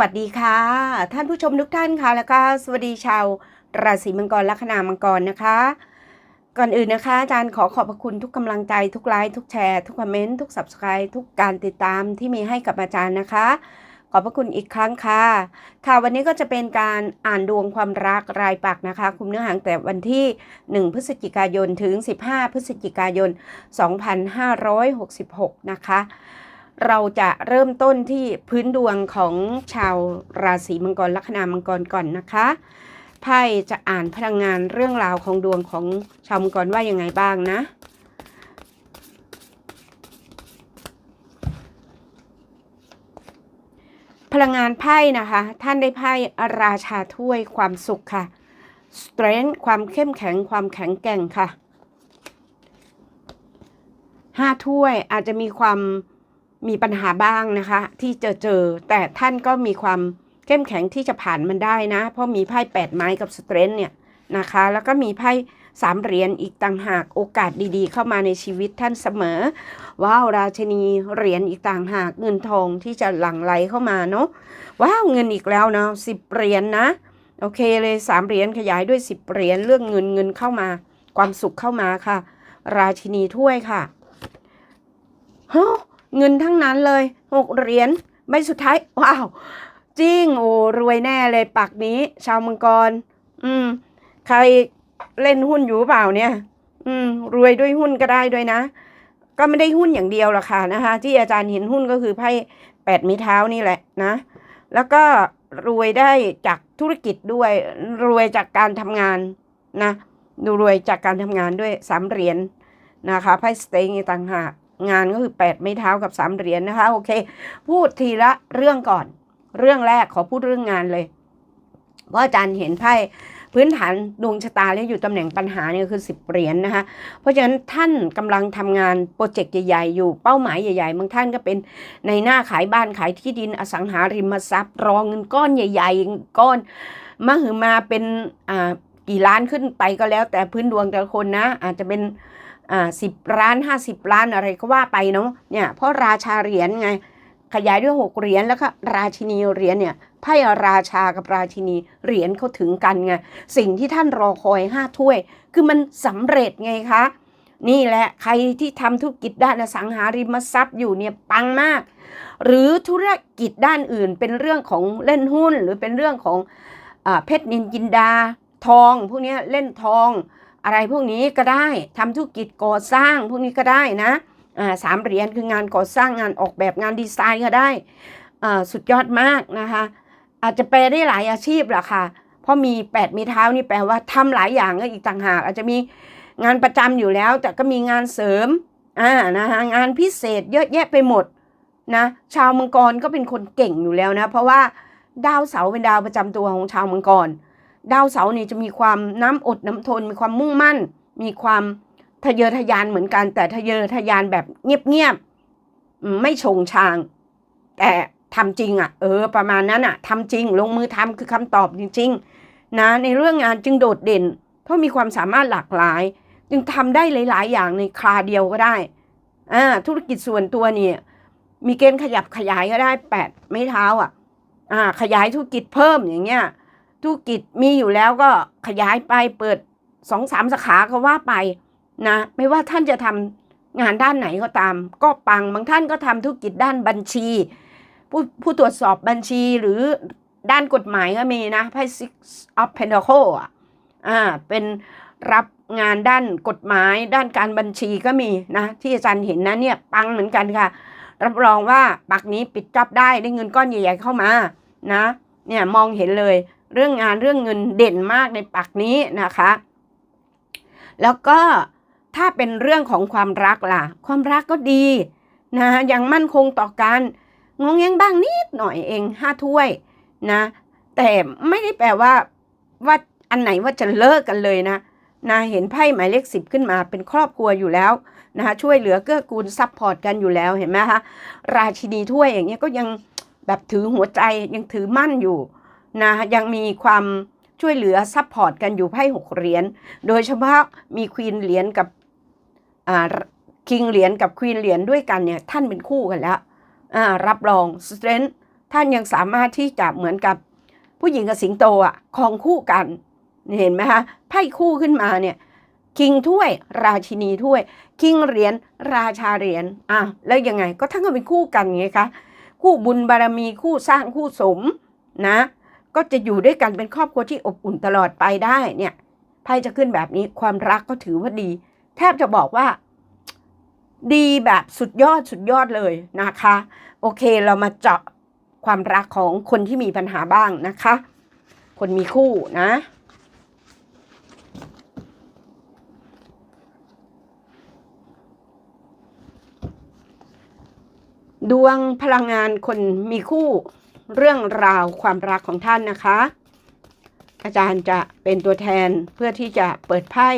วัสดีค่ะ ท่านผู้ชมทุกท่านค่ะ แล้วก็สวัสดีชาวราศีมังกรลัคนามังกรนะคะ ก่อนอื่นนะคะอาจารย์ขอขอบพระคุณทุกกำลังใจทุกไลค์ทุกแชร์ทุกคอมเมนต์ทุก subscribe ทุกการติดตามที่มีให้กับอาจารย์นะคะ ขอบพระคุณอีกครั้งค่ะ ค่ะวันนี้ก็จะเป็นการอ่านดวงความรักรายปักนะคะ คุมเนื้อหาแต่วันที่ 1 พฤศจิกายนถึง 15 พฤศจิกายน 2566 นะคะ เราจะเริ่มต้นที่พื้นดวงของชาวราศีมังกรลัคนามังกรก่อนนะคะไพ่จะอ่านพลังงานเรื่องราวของดวงของชาวมังกรว่ายังไงบ้างนะ พลังงานไพ่นะคะ ท่านได้ไพ่ราชาถ้วยความสุขค่ะ strength ความเข้มแข็งความแข็งแกร่งค่ะห้าถ้วยอาจจะมีความ มีปัญหาบ้างนะคะ ที่เจอเจอ แต่ท่านก็มีความเข้มแข็งที่จะผ่านมันได้นะ เพราะมีไพ่แปดไม้กับสเตรนท์เนี่ยนะคะ แล้วก็มีไพ่สามเหรียญอีกต่างหากโอกาสดีๆ เข้ามาในชีวิตท่านเสมอ ว้าวราชนีเหรียญอีกต่างหากเงินทองที่จะหลั่งไหลเข้ามาเนาะว้าวเงินอีกแล้วเนาะสิบเหรียญนนะโอเคเลยสามเหรียญขยายด้วยสิบเหรียญเรื่องเงินเงินเข้ามา ความสุขเข้ามาค่ะ ราชินีถ้วยค่ะฮะ เงินทั้งนั้นเลยหกเหรียญใบสุดท้าย ว้าว จริง โอ้รวยแน่เลยปักนี้ ชาวมังกร อืม ใครเล่นหุ้นอยู่เปล่าเนี่ย อืม รวยด้วยหุ้นก็ได้ด้วยนะ ก็ไม่ได้หุ้นอย่างเดียวหรอกค่ะนะคะ ที่อาจารย์เห็นหุ้นก็คือไพ่แปดมีเท้านี่แหละนะ แล้วก็รวยได้จากธุรกิจด้วย รวยจากการทำงานนะ ดูรวยจากการทำงานด้วยสามเหรียญนะคะไพ่สเต็งต่างหาก งานก็คือแปดไม้เท้ากับสามเหรียญนะคะ โอเค พูดทีละเรื่องก่อน เรื่องแรกขอพูดเรื่องงานเลยเพราอาจารย์เห็นไพ่พื้นฐานดวงชะตาแล้วอยู่ตำแหน่งปัญหาเนี่ยคือสิบเหรียญนนะคะ เพราะฉะนั้นท่านกำลังทำงานโปรเจกต์ใหญ่ๆอยู่เป้าหมายใหญ่ๆบางท่านก็เป็นในหน้าขายบ้านขายที่ดินอสังหาริมทรัพย์รองเงินก้อนใหญ่ ๆ ก้อนมหึมาเป็นอ่ากี่ล้านขึ้นไปก็แล้วแต่พื้นดวงแต่ละคนนะ อาจจะเป็น สิบล้านห้าสิบล้านอะไรก็ว่าไปเนาะเนี่ยเพราะราชาเหรียญไง ขยายด้วยหกเหรียญแล้วก็ราชินีเหรียญเนี่ยไพ่ราชากับราชินีเหรียญเขาถึงกันไงสิ่งที่ท่านรอคอยห้าถ้วย คือมันสำเร็จไงคะนี่แหละใครที่ทำธุรกิจด้านอสังหาริมทรัพย์อยู่เนี่ยปังมาก หรือธุรกิจด้านอื่นเป็นเรื่องของเล่นหุ้น หรือเป็นเรื่องของอเพชรนินจินดาทอง พวกนี้เล่นทอง อะไรพวกนี้ก็ได้ทำธุรกิจก่อสร้างพวกนี้ก็ได้นะสามเหรียญคืองานก่อสร้างงานออกแบบงานดีไซน์ก็ได้สุดยอดมากนะคะ อาจจะแปลได้หลายอาชีพแหละค่ะ เพราะมีแปดมีเท้านี่แปลว่าทำหลายอย่างก็อีกต่างหาก อาจจะมีงานประจำอยู่แล้ว แต่ก็มีงานเสริมอ่านะคะงานพิเศษเยอะแยะไปหมดนะชาวมังกรก็เป็นคนเก่งอยู่แล้วนะ เพราะว่าดาวเสาร์เป็นดาวประจำตัวของชาวมังกร ดาวเสาร์นี่จะมีความน้ำอดน้ำทน มีความมุ่งมั่น มีความทะเยอทะยานเหมือนกัน แต่ทะเยอทะยานแบบเงียบๆไม่ชงชาง แต่ทำจริงอะ่ะ เออ ประมาณนั้นอะ่ะทำจริง ลงมือทำคือคำตอบจริงๆนะในเรื่องงานจึงโดดเด่น เพราะมีความสามารถหลากหลาย จึงทำได้หลาย ๆ อย่างในคราเดียวก็ได้อ่าธุรกิจส่วนตัวเนี่ยมีเกณฑ์ขยับขยายก็ได้แปดไม่เท้าอะอ่าขยายธุรกิจเพิ่มอย่างเงี้ย ธุรกิจมีอยู่แล้วก็ขยายไปเปิดสองสามสาขาก็ว่าไปนะไม่ว่าท่านจะทำงานด้านไหนก็ตาม ก็ปังบางท่านก็ทำธุรกิจด้านบัญชีผู้ผู้ตรวจสอบบัญชีหรือด้านกฎหมายก็มีนะไพ่ six of pentacle อะอ่าเป็นรับงานด้านกฎหมายด้านการบัญชีก็มีนะที่อาจารย์เห็นนะเนี่ยปังเหมือนกันค่ะ รับรองว่าปักนี้ปิดจับได้ได้เงินก้อนใหญ่ๆเข้ามานะเนี่ยมองเห็นเลย เรื่องงานเรื่องเงินเด่นมากในปักนี้นะคะ แล้วก็ถ้าเป็นเรื่องของความรักล่ะ ความรักก็ดีนะยังมั่นคงต่อกันงงแงงบ้างนิดหน่อยเองห้าถ้วยนะ แต่ไม่ได้แปลว่าว่าอันไหนว่าจะเลิกกันเลยนะนะเห็นไพ่หมายเลขสิบขึ้นมาเป็นครอบครัวอยู่แล้วนะคะช่วยเหลือเกื้อกูลซัพพอร์ตกันอยู่แล้วเห็นไหมคะราชินีถ้วยอย่างเงี้ยก็ยังแบบถือหัวใจยังถือมั่นอยู่ นะยังมีความช่วยเหลือซัพพอร์ตกันอยู่ไพ่หกเหรียญโดยเฉพาะมีควีนเหรียญกับคิงเหรียญกับควีนเหรียญด้วยกันเนี่ยท่านเป็นคู่กันแล้วรับรองสเตรนท์ท่านยังสามารถที่จะเหมือนกับผู้หญิงกับสิงโตอะคองคู่กันเห็นไหมคะไพ่คู่ขึ้นมาเนี่ยคิงถ้วยราชินีถ้วย คิงเหรียญราชาเหรียญอะแล้วยังไงก็ทั้งก็เป็นคู่กันไงคะคู่บุญบารมีคู่สร้างคู่สมนะ ก็จะอยู่ด้วยกันเป็นครอบครัวที่อบอุ่นตลอดไปได้เนี่ยไพ่จะขึ้นแบบนี้ความรักก็ถือว่าดี แทบจะบอกว่า ดีแบบสุดยอดสุดยอดเลยนะคะ โอเคเรามาเจาะความรักของคนที่มีปัญหาบ้างนะคะ คนมีคู่นะดวงพลังงานคนมีคู่ เรื่องราวความรักของท่านนะคะ อาจารย์จะเป็นตัวแทนเพื่อที่จะเปิดไพ่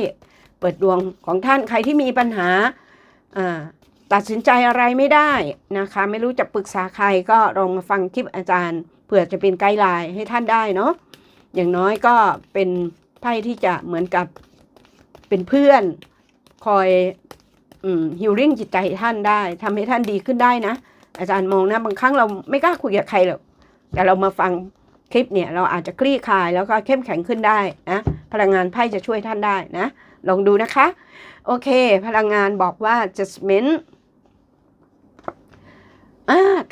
เปิดดวงของท่านใครที่มีปัญหาตัดสินใจอะไรไม่ได้นะคะ ไม่รู้จะปรึกษาใครก็ลองมาฟังคลิปอาจารย์เผื่อจะเป็นไกด์ไลน์ให้ท่านได้เนาะอย่างน้อยก็เป็นไพ่ที่จะเหมือนกับเป็นเพื่อนคอยฮิลลิ่งจิตใจท่านได้ทำให้ท่านดีขึ้นได้นะ อาจารย์มองนะบางครั้งเราไม่กล้าคุยกับใครหรอก แต่เรามาฟังคลิปเนี่ยเราอาจจะคลี่คลายแล้วก็เข้มแข็งขึ้นได้นะพลังงานไพ่จะช่วยท่านได้นะลองดูนะคะ โอเค พลังงานบอกว่า judgment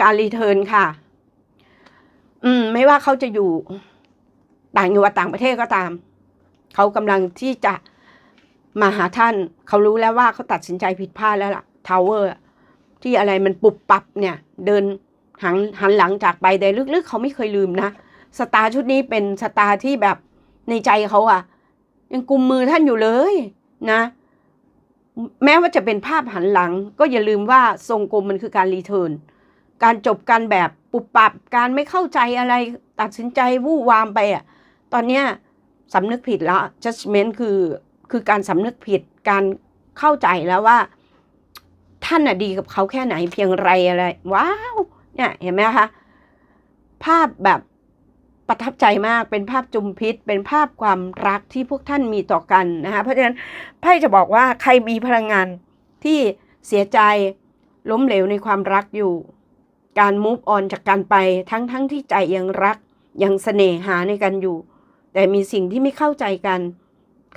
การรีเทิร์นค่ะ อืม ไม่ว่าเขาจะอยู่ต่างจังหวัดต่างประเทศก็ตาม เขากำลังที่จะมาหาท่าน เขารู้แล้วว่าเขาตัดสินใจผิดพลาดแล้วล่ะทาวเวอร์ที่อะไรมันปุบปับเนี่ย เดิน หันหันหลังจากไปแต่ลึกๆ เขาไม่เคยลืมนะสตาร์ชุดนี้เป็นสตาร์ที่แบบในใจเขาอะยังกุมมือท่านอยู่เลยนะ แม้ว่าจะเป็นภาพหันหลัง ก็อย่าลืมว่าทรงกลมมันคือการรีเทิร์นการจบกันแบบปุบปับการไม่เข้าใจอะไรตัดสินใจวู่วามไปอะตอนเนี้ยสำนึกผิดแล้ว judgment คือคือการสำนึกผิดการเข้าใจแล้วว่า ท่านน่ะดีกับเขาแค่ไหนเพียงไรอะไร ว้าว เนี่ยเห็นไหมคะภาพแบบประทับใจมากเป็นภาพจุมพิษ เป็นภาพความรักที่พวกท่านมีต่อกันนะคะเพราะฉะนั้นไพ่จะบอกว่าใครมีพลังงานที่เสียใจล้มเหลวในความรักอยู่ การมูฟออนจากกันไปทั้งทั้งที่ใจยังรักยังเสน่หาในกันอยู่ แต่มีสิ่งที่ไม่เข้าใจกัน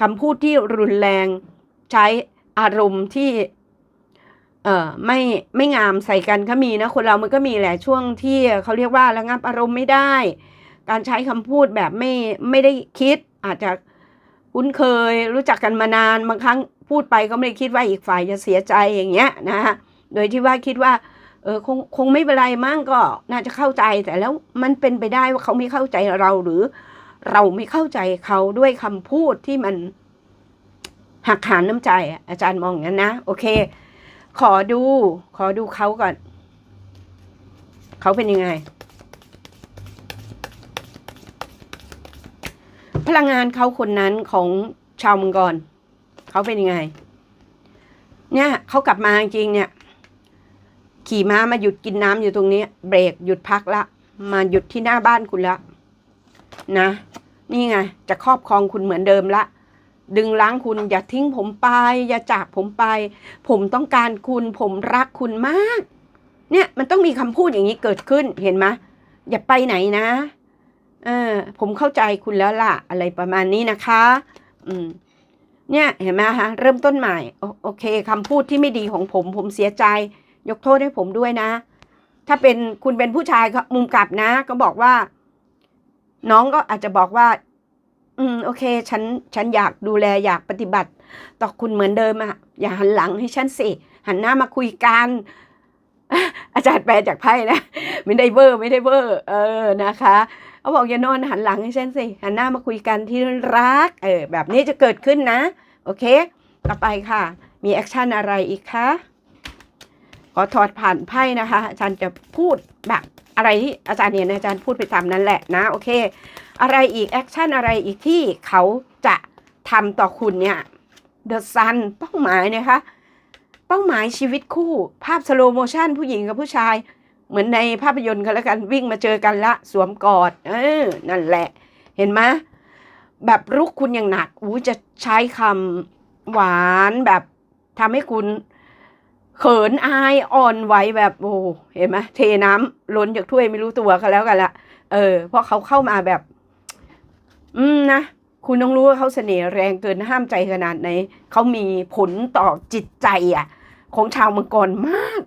คำพูดที่รุนแรงใช้อารมณ์ที่ เอ่อไม่ไม่งามใส่กันก็มีนะคนเรามันก็มีแหละช่วงที่เขาเรียกว่าระงับอารมณ์ไม่ได้ การใช้คำพูดแบบไม่ไม่ได้คิด อาจจะคุ้นเคยรู้จักกันมานานบางครั้งพูดไปก็ไม่ได้คิดว่าอีกฝ่ายจะเสียใจอย่างเงี้ยนะฮะโดยที่ว่าคิดว่าเออคงคงไม่เป็นไรมั่งก็น่าจะเข้าใจแต่แล้วมันเป็นไปได้ว่าเขาไม่เข้าใจเราหรือ เราไม่เข้าใจเขาด้วยคำพูดที่มันหักหานน้ำใจอะอาจารย์มองอย่างนั้นนะ โอเค ขอดู ขอดูเขาก่อน เขาเป็นยังไง พลังงานเขาคนนั้นของชาวมังกรเขาเป็นยังไง เนี่ยเขากลับมาจริงเนี่ย ขี่ม้ามาหยุดกินน้ำอยู่ตรงนี้ เบรกหยุดพักละ มาหยุดที่หน้าบ้านคุณละนะ นี่ไง จะครอบครองคุณเหมือนเดิมละ ดึงล้างคุณอย่าทิ้งผมไป อย่าจากผมไป ผมต้องการคุณ ผมรักคุณมาก เนี่ยมันต้องมีคำพูดอย่างนี้เกิดขึ้นเห็นไหมอย่าไปไหนนะเออผมเข้าใจคุณแล้วล่ะ อะไรประมาณนี้นะคะ อืม เนี่ยเห็นไหมคะเริ่มต้นใหม่โอโอเคคำพูดที่ไม่ดีของผม ผมเสียใจ ยกโทษให้ผมด้วยนะ ถ้าเป็นคุณเป็นผู้ชายก็มุมกลับนะ ก็บอกว่า น้องก็อาจจะบอกว่า อืมโอเค ฉันฉันอยากดูแลอยากปฏิบัติ ต่อคุณเหมือนเดิมอะอย่าหันหลังให้ฉันสิ หันหน้ามาคุยกัน อาจารย์แปลจากไพ่นะ ไม่ได้เวอร์ไม่ได้เวอร์ เออนะคะเขาบอกอย่านอนหันหลังให้ฉันสิ หันหน้ามาคุยกันที่รัก เออ แบบนี้จะเกิดขึ้นนะ โอเค ต่อไปค่ะ มีแอคชั่นอะไรอีกคะขอถอดผ่านไพ่นะคะอาจารย์จะพูดแบบ อะไรที่อาจารย์เนี่ยอาจารย์พูดไปตามนั้นแหละนะโอเค อะไรอีกแอคชั่นอะไรอีกที่เขาจะทำต่อคุณเนี่ย The Sun เป้าหมายนะคะเป้าหมายชีวิตคู่ ภาพสโลโมชันผู้หญิงกับผู้ชาย เหมือนในภาพยนตร์กันแล้วกันวิ่งมาเจอกันละ สวมกอด เออ นั่นแหละ เห็นไหมแบบรุกคุณอย่างหนักอู้จะใช้คำหวานแบบทำให้คุณ เขินอายอ่อนไหวแบบโอ้เห็นไหมเทน้ำล้นจากถ้วยไม่รู้ตัวกันแล้วกันละเออเพราะเขาเข้ามาแบบ อืมนะคุณต้องรู้ว่าเขาเสน่ห์แรงเกินห้ามใจขนาดไหนเขามีผลต่อจิตใจอะ ของชาวมังกรมาก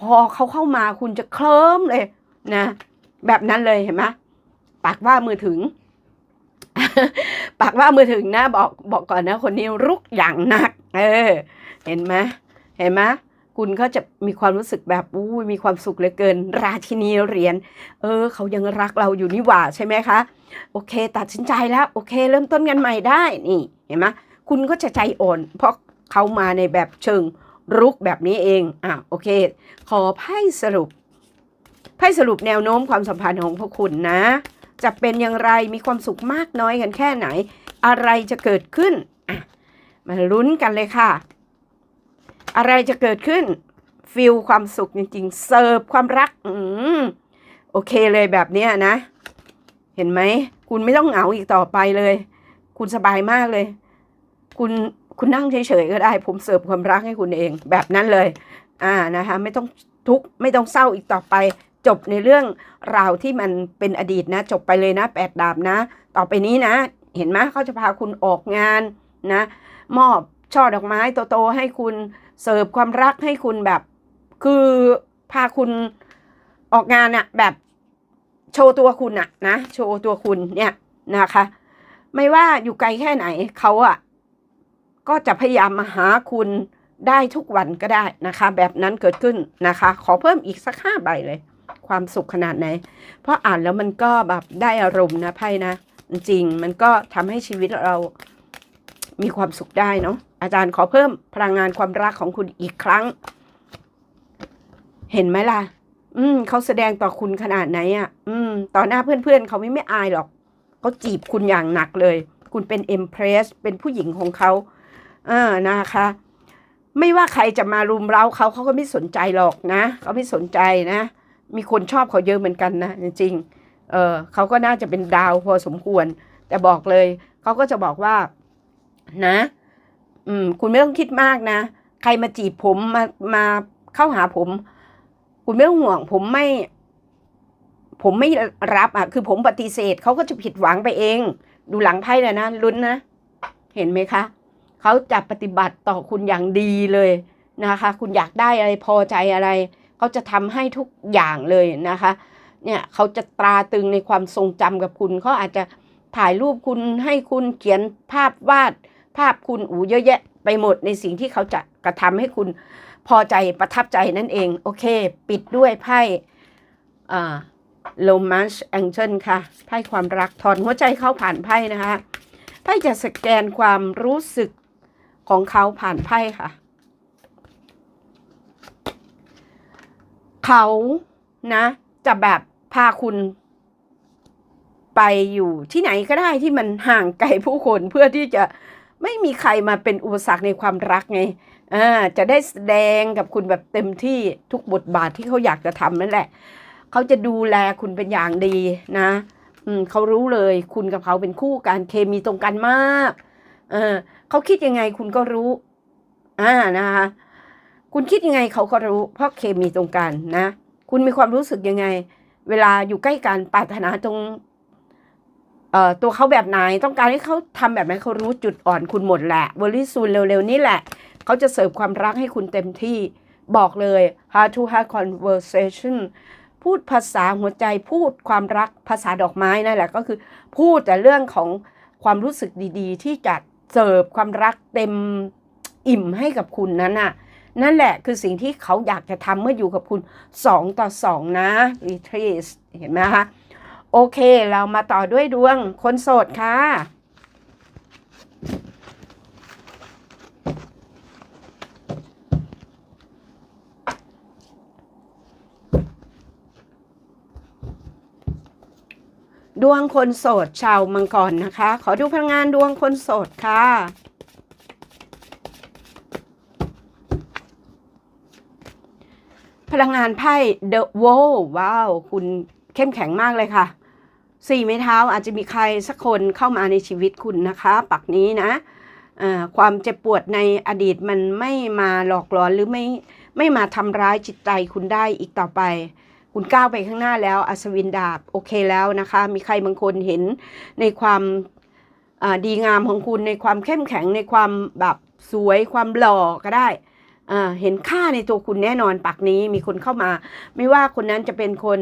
พอเขาเข้ามาคุณจะเคลิ้มเลยนะแบบนั้นเลยเห็นไหมปากว่ามือถึง ปากว่ามือถึงนะ บอกบอกก่อนนะ คนนี้รุกอย่างหนัก เออ เห็นไหมเห็นไหม คุณก็จะมีความรู้สึกแบบอู้มีความสุขเหลือเกิน ราชินีเหรียญเออ เขายังรักเราอยู่นี่หว่าใช่ไหมคะโอเค ตัดสินใจแล้วโอเค เริ่มต้นกันใหม่ได้นี่เห็นไหมคุณก็จะใจอ่อน เพราะเขามาในแบบเชิงรุกแบบนี้เองอะโอเค ขอไพ่สรุปไพ่สรุปแนวโน้มความสัมพันธ์ของพวกคุณนะ จะเป็นอย่างไรมีความสุขมากน้อยกันแค่ไหน อะไรจะเกิดขึ้นอะมาลุ้นกันเลยค่ะ อะไรจะเกิดขึ้นฟิลความสุขจริงๆ เสิร์ฟความรัก อืมโอเคเลยแบบเนี้ยนะ เห็นไหม คุณไม่ต้องเหงาอีกต่อไปเลย คุณสบายมากเลย คุณคุณนั่งเฉยๆก็ได้ ผมเสิร์ฟความรักให้คุณเอง แบบนั้นเลย อ่านะคะ ไม่ต้องทุกข์ไม่ต้องเศร้าอีกต่อไป จบในเรื่องราวที่มันเป็นอดีตนะ จบไปเลยนะแปดดาบนะ ต่อไปนี้นะ เห็นไหมเขาจะพาคุณออกงานนะ มอบช่อดอกไม้โตๆให้คุณ เสิร์ฟความรักให้คุณแบบ คือพาคุณออกงานอะแบบโชว์ตัวคุณอะนะโชว์ตัวคุณเนี่ยนะคะ ไม่ว่าอยู่ไกลแค่ไหนเขาอะก็จะพยายามมาหาคุณได้ทุกวันก็ได้นะคะ แบบนั้นเกิดขึ้นนะคะ ขอเพิ่มอีกสักห้าใบเลย ความสุขขนาดไหน เพราะอ่านแล้วมันก็แบบได้อารมณ์นะไพ่นะ จริงมันก็ทำให้ชีวิตเรา มีความสุขได้เนาะอาจารย์ขอเพิ่มพลังงานความรักของคุณอีกครั้ง เห็นไหมล่ะ อืมเขาแสดงต่อคุณขนาดไหนอะ่ะ อืม ต่อหน้าเพื่อนๆเขาไม่ไม่อายหรอกเขาจีบคุณอย่างหนักเลย คุณเป็นเอ็มเพรสเป็นผู้หญิงของเขาเออนะคะ ไม่ว่าใครจะมารุมเร้าเขาเขาก็ไม่สนใจหรอกนะเขาไม่สนใจนะ มีคนชอบเขาเยอะเหมือนกันนะจริง ๆ เออเขาก็น่าจะเป็นดาวพอสมควร แต่บอกเลยเขาก็จะบอกว่า นะ อืม คุณไม่ต้องคิดมากนะ ใครมาจีบผมมามาเข้าหาผม คุณไม่ต้องห่วง ผมไม่ ผมไม่รับอะ คือผมปฏิเสธเขาก็จะผิดหวังไปเอง ดูหลังไพ่เลยนะลุ้นนะ เห็นไหมคะเขาจะปฏิบัติต่อคุณอย่างดีเลยนะคะ คุณอยากได้อะไรพอใจอะไรเขาจะทำให้ทุกอย่างเลยนะคะ เนี่ยเขาจะตราตึงในความทรงจำกับคุณเขาอาจจะถ่ายรูปคุณให้คุณเขียนภาพวาด ภาพคุณอูเยอะแยะไปหมดในสิ่งที่เขาจะกระทำให้คุณพอใจประทับใจนั่นเอง โอเค ปิดด้วยไพ่อ่าโลมัสแองเจิลค่ะ ไพ่ความรักถอนหัวใจเขาผ่านไพ่นะคะไพ่จะสแกนความรู้สึกของเขาผ่านไพ่ค่ะ เขานะ จะแบบพาคุณไปอยู่ที่ไหนก็ได้ที่มันห่างไกลผู้คนเพื่อที่จะ ไม่มีใครมาเป็นอุปสรรคในความรักไงอ่าจะได้แสดงกับคุณแบบเต็มที่ทุกบทบาทที่เขาอยากจะทำนั่นแหละ เขาจะดูแลคุณเป็นอย่างดีนะอืมเขารู้เลยคุณกับเขาเป็นคู่กันเคมีตรงกันมากเออเขาคิดยังไงคุณก็รู้ อ่านะคะคุณคิดยังไงเขาก็รู้ เพราะเคมีตรงกันนะ คุณมีความรู้สึกยังไง เวลาอยู่ใกล้กันปรารถนาตรง ตัวเขาแบบไหนต้องการให้เขาทำแบบไหนเขารู้จุดอ่อนคุณหมดแหละวอลลี่ซูนเร็วๆนี่แหละเขาจะเสิร์ฟความรักให้คุณเต็มที่บอกเลย how to have conversation พูดภาษาหัวใจพูดความรักภาษาดอกไม้นั่นแหละก็คือ พูดแต่เรื่องของความรู้สึกดีๆ ที่จะเสิร์ฟความรักเต็มอิ่มให้กับคุณนั้นน่ะนั่นแหละคือสิ่งที่เขาอยากจะทำเมื่ออยู่กับคุณสองต่อสองนะ retreat เห็นไหมคะ โอเค เรามาต่อด้วยดวงคนโสดค่ะ ดวงคนโสดชาวมังกรนะคะ ขอดูพลังงานดวงคนโสดค่ะพลังงานไพ่ The Wall ว้าว คุณ เข้มแข็งมากเลยค่ะสี่ไม้เท้าอาจจะมีใครสักคนเข้ามาในชีวิตคุณนะคะ ปักนี้นะความเจ็บปวดในอดีตมันไม่มาหลอกหลอนหรือไม่ไม่มาทำร้ายจิตใจคุณได้อีกต่อไป คุณก้าวไปข้างหน้าแล้ว อัศวินดาบโอเคแล้วนะคะ มีใครบางคนเห็นในความดีงามของคุณในความเข้มแข็งในความแบบสวยความหล่อก็ได้เห็นค่าในตัวคุณแน่นอนปักนี้มีคนเข้ามา ไม่ว่าคนนั้นจะเป็นคน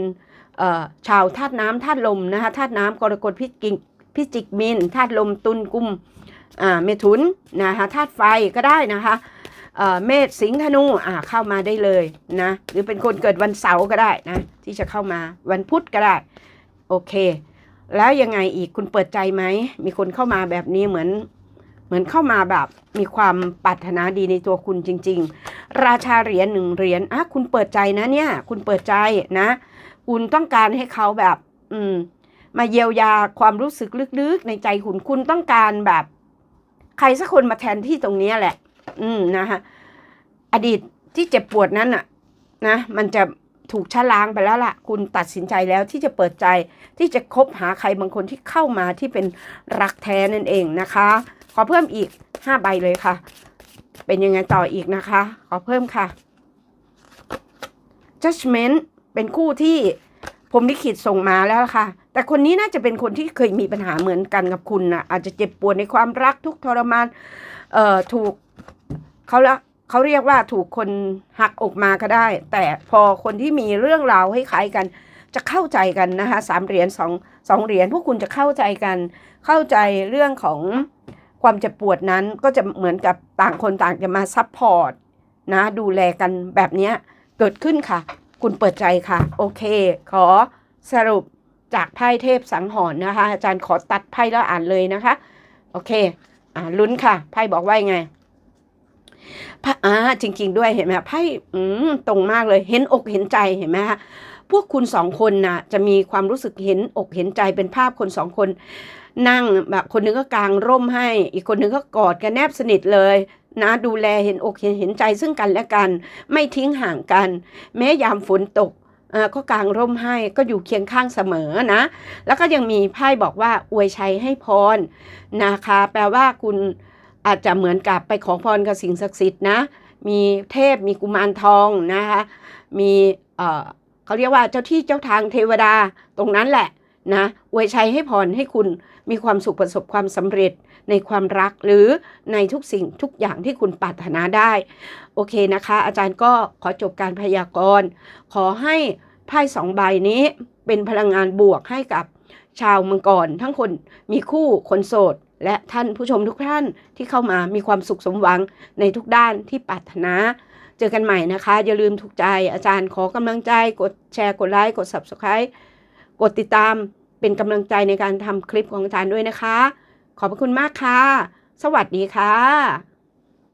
ชาวธาตุน้ำธาตุลมนะคะธาตุน้ำกรกฎพิจิกพิจิกมินธาตุลมตุลกุมเมถุนนะคะธาตุไฟก็ได้นะคะเมษสิงห์ธนูเข้ามาได้เลยนะหรือเป็นคนเกิดวันเสาร์ก็ได้นะที่จะเข้ามาวันพุธก็ได้โอเค แล้วยังไงอีกคุณเปิดใจไหมมีคนเข้ามาแบบนี้เหมือนเหมือนเข้ามาแบบมีความปรารถนาดีในตัวคุณจริง ๆ ราชาเหรียญหนึ่งเหรียญอะคุณเปิดใจนะเนี่ย คุณเปิดใจนะ คุณต้องการให้เขาแบบ อืม มาเยียวยาความรู้สึกลึกๆ ในใจคุณคุณต้องการแบบ ใครสักคนมาแทนที่ตรงนี้แหละ อืมนะคะอดีตที่เจ็บปวดนั้นอะนะมันจะถูกชะล้างไปแล้วล่ะ คุณตัดสินใจแล้วที่จะเปิดใจที่จะคบหาใครบางคนที่เข้ามาที่เป็นรักแท้นั่นเองนะคะ ขอเพิ่มอีกห้าใบเลยค่ะ เป็นยังไงต่ออีกนะคะ ขอเพิ่มค่ะ judgment เป็นคู่ที่ผมลิขิตส่งมาแล้วค่ะ แต่คนนี้น่าจะเป็นคนที่เคยมีปัญหาเหมือนกันกับคุณนะอาจจะเจ็บปวดในความรักทุกทรมาน เอ่อถูกเขาละเขาเรียกว่าถูกคนหักอกมาก็ได้ แต่พอคนที่มีเรื่องราวให้คล้ายกัน จะเข้าใจกันนะคะสามเหรียญสองสองเหรียญพวกคุณจะเข้าใจกัน เข้าใจเรื่องของความเจ็บปวดนั้นก็จะเหมือนกับต่างคนต่างจะมาซัพพอร์ตนะดูแลกันแบบนี้เกิดขึ้นค่ะ คุณเปิดใจค่ะ โอเค ขอสรุปจากไพ่เทพสังหรณ์นะคะ อาจารย์ขอตัดไพ่แล้วอ่านเลยนะคะ โอเค อ่าลุ้นค่ะ ไพ่บอกว่ายังไงไพ่อ่าจริง ๆ ด้วยเห็นไหมไพ่อืมตรงมากเลยเห็นอกเห็นใจเห็นไหมคะพวกคุณสองคนน่ะจะมีความรู้สึกเห็นอกเห็นใจเป็นภาพคนสองคน นั่งแบบคนหนึงก็กางร่มให้ อีกคนหนึงก็กอดกันแนบสนิทเลย นะดูแลเห็นอกเห็นเห็นใจซึ่งกันและกัน ไม่ทิ้งห่างกัน แม้ยามฝนตกก็กางร่มให้ก็อยู่เคียงข้างเสมอนะ แล้วก็ยังมีไพ่บอกว่าอวยชัยให้พรนะคะ แปลว่าคุณอาจจะเหมือนกับไปขอพรกับสิ่งศักดิ์สิทธิ์นะ มีเทพมีกุมารทองนะคะ มีเอ่อเขาเรียกว่าเจ้าที่เจ้าทางเทวดาตรงนั้นแหละนะอวยชัยให้พรให้คุณ มีความสุขประสบความสำเร็จในความรักหรือในทุกสิ่งทุกอย่างที่คุณปรารถนาได้ โอเคนะคะ อาจารย์ก็ขอจบการพยากรณ์ขอให้ไพ่สองใบนี้เป็นพลังงานบวกให้กับชาวมังกรทั้งคนมีคู่คนโสด และท่านผู้ชมทุกท่านที่เข้ามามีความสุขสมหวังในทุกด้านที่ปรารถนา เจอกันใหม่นะคะ อย่าลืมถูกใจอาจารย์ขอกำลังใจกดแชร์กดไลค์กด Subscribe กดติดตาม เป็นกำลังใจในการทำคลิปของอาจารย์ด้วยนะคะ ขอบพระคุณมากค่ะ สวัสดีค่ะ